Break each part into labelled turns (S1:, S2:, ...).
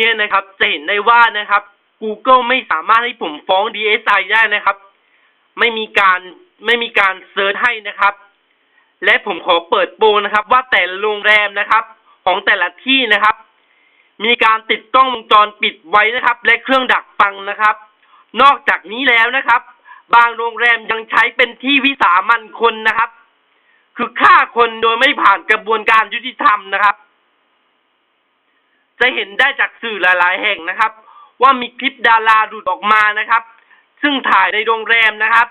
S1: เนี่ยนะครับ จะเห็นได้ว่านะครับ Google ไม่สามารถให้ผมฟ้อง DSI ได้นะครับ ไม่มีการไม่มีการเซิร์ชให้นะครับ และผมขอเปิดโปงนะครับ ว่าแต่ละโรงแรมนะครับ ของแต่ละที่นะครับ มีการติดกล้องวงจรปิดไว้นะครับ และเครื่องดักฟังนะครับ นอกจากนี้แล้วนะครับ บางโรงแรมยังใช้เป็นที่วิสามันคนนะครับ คือฆ่าคนโดยไม่ผ่านกระบวนการยุติธรรมนะครับ จะเห็นได้จากสื่อหลาย ๆ แห่งนะครับ ว่ามีคลิปดาราหลุดออกมานะครับ ซึ่งถ่ายในโรงแรมนะครับ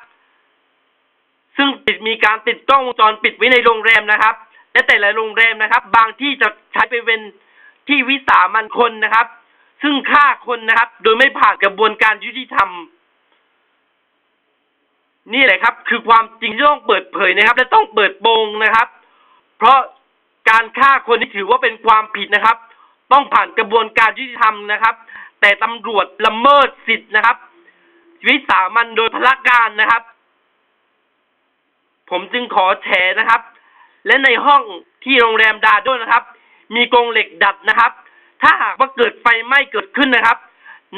S1: ซึ่งติดมีการติดกล้องวงจรปิดไว้ในโรงแรมนะครับ และแต่ละโรงแรมนะครับ บางที่จะใช้ไปเป็นที่วิสามันคนนะครับ ซึ่งฆ่าคนนะครับ โดยไม่ผ่านกระบวนการยุติธรรม นี่แหละครับ คือความจริงที่ต้องเปิดเผยนะครับ และต้องเปิดโปงนะครับ เพราะการฆ่าคนที่ถือว่าเป็นความผิดนะครับ ต้องผ่านกระบวนการยุติธรรมนะครับ แต่ตำรวจละเมิดสิทธิ์นะครับวิสามันโดยพละการนะครับ ผมจึงขอแฉนะครับ และในห้องที่โรงแรมดาโดนะครับ มีกรงเหล็กดัดนะครับ ถ้าหากว่าเกิดไฟไหม้เกิดขึ้นนะครับ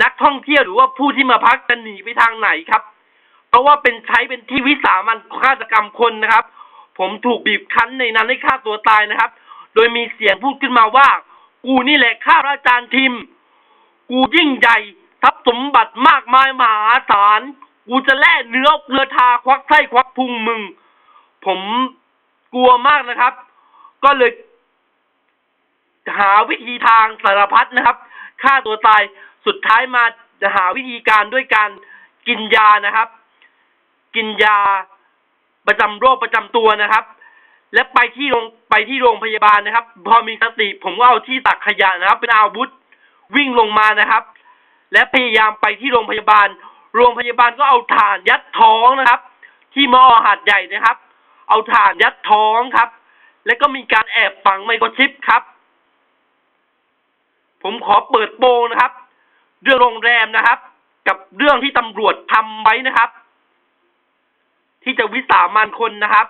S1: นักท่องเที่ยวหรือว่าผู้ที่มาพักจะหนีไปทางไหนครับ เพราะว่าเป็นใช้เป็นที่วิสามันฆาตกรรมคนนะครับ ผมถูกบีบคั้นในนั้นให้ฆ่าตัวตายนะครับ โดยมีเสียงพูดขึ้นมาว่า กูนี่แหละข้าพระอาจารย์ทิม กูยิ่งใหญ่ทรัพย์สมบัติมากมายมหาศาล กูจะแล่เนื้อเกลือทาควักไส้ควักพุงมึง ผมกลัวมากนะครับ ก็เลยหาวิธีทางสารพัดนะครับฆ่าตัวตายสุดท้ายมาจะหาวิธีการด้วยการกินยานะครับ กินยาประจำโรคประจำตัวนะครับ และไปที่โรงไปที่โรงพยาบาลนะครับ พอมีสติผมก็เอาที่ตักขยะนะครับ เป็นอาวุธวิ่งลงมานะครับ และพยายามไปที่โรงพยาบาล โรงพยาบาลก็เอาถ่านยัดท้องนะครับ ที่มอหาดใหญ่นะครับ เอาถ่านยัดท้องครับ แล้วก็มีการแอบฝังไมโครชิปครับ ผมขอเปิดโปงนะครับ เรื่องโรงแรมนะครับ กับเรื่องที่ตำรวจทำไว้นะครับ ที่จะวิสามันคนนะครับ